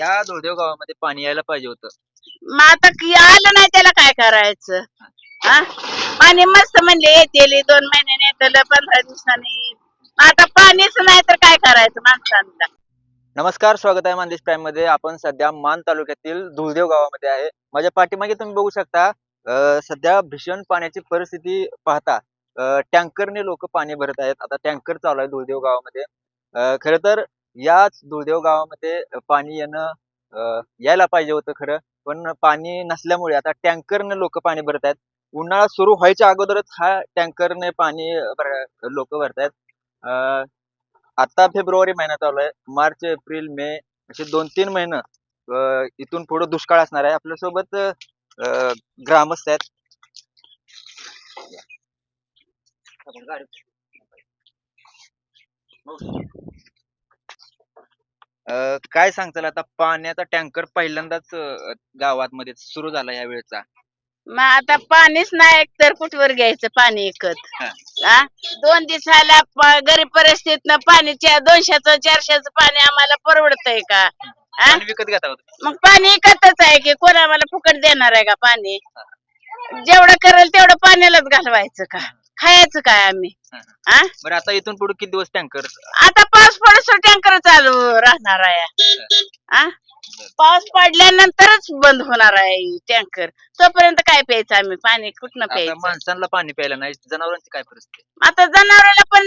या धुळदेव गावामध्ये पाणी यायला पाहिजे होतं. मग आता की आलं नाही त्याला काय करायचं? हा? पाणी मस्त म्हणले येतेली दोन महिन्याने येतलं पंधरा दिवसांनी आता पाणीच नाही तर काय करायचं माणसांना? नमस्कार स्वागत आहे मानदेश प्राईममध्ये. आपण सध्या मान तालुक्यातील धुळदेव गावामध्ये आहे. माझ्या पाठीमागे तुम्ही बघू शकता अं, सध्या भीषण पाण्याची परिस्थिती पाहता टँकरने लोक पाणी भरत आहेत. आता टँकर चालू आहे धुळदेव गावामध्ये अं, खरं तर याच धुळदेव गावामध्ये पाणी येणं अं, यायला पाहिजे होतं खरं. पण पाणी नसल्यामुळे आता टँकरने लोक पाणी भरत आहेत उन्हाळा सुरू व्हायच्या अगोदरच हा टँकरने पाणी लोक भरतायत. अं, आता फेब्रुवारी महिना चालू आहे. मार्च एप्रिल मे असे दोन तीन महिने अं, इथून पुढे दुष्काळ असणार आहे. आपल्यासोबत अं, ग्रामस्थ आहेत. अं, काय सांगताल? आता पाण्याचा टँकर पहिल्यांदाच अं, गावात मध्ये सुरू झाला या वेळेचा. मग आता पाणीच नाही तर कुठवर घ्यायचं पाणी विकत हा. हा दोन दिवसाला प- गरीब परिस्थितीनं पाणीच्या दोनशेचं चारशेचं पाणी आम्हाला परवडतंय का? पाणी विकत घेता होतं मग पाणी विकतच आहे की कोण आम्हाला फुकट देणार आहे का पाणी? जेवढं करेल तेवढं पाण्यालाच घालवायचं का? खायचं काय आम्ही? हा बरं आता इथून पुढे किती दिवस टँकर? आता पाऊस पडसो टँकर चालू राहणार आहे. पाऊस पडल्यानंतरच बंद होणार आहे टँकर. तोपर्यंत काय प्यायचं आम्ही? पाणी कुठनं आता प्यायचं? माणसांना पाणी प्यायला नाही जनावरांची काय परिस्थिती? आता जनावराला पण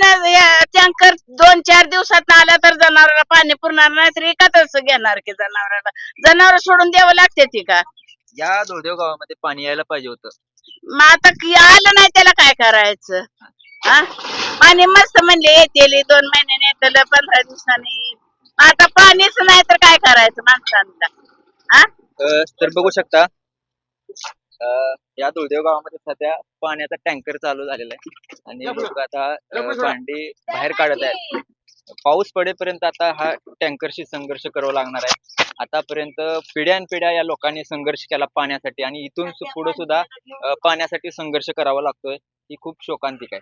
टँकर दोन चार दिवसात आला तर जनावराला पाणी पुरणार नाही तर एकातच घेणार की जनावराला? जनावर सोडून द्यावं लागते ती का? या धुळदेव गावामध्ये पाणी यायला पाहिजे होतं. मग आता की आलं नाही त्याला काय करायचं? हा? पाणी मस्त म्हणले येतेली दोन महिन्याने येतलं पंधरा दिवसांनी आता पाणीच नाही तर काय करायचं माणसांना? हा? अ, तर बघू शकता अ, या धुळदेव गावामध्ये सध्या पाण्याचा टँकर चालू झालेला आहे. आणि लोक आता अ, भांडी बाहेर काढत आहेत. पाऊस पडेपर्यंत आता हा टँकरशी संघर्ष करावा लागणार आहे. आतापर्यंत पिढ्यानपिढ्या या लोकांनी संघर्ष केला पाण्यासाठी. आणि इथून पुढे सुद्धा अ, पाण्यासाठी संघर्ष करावा लागतोय. ही खूप शोकांतिक आहे.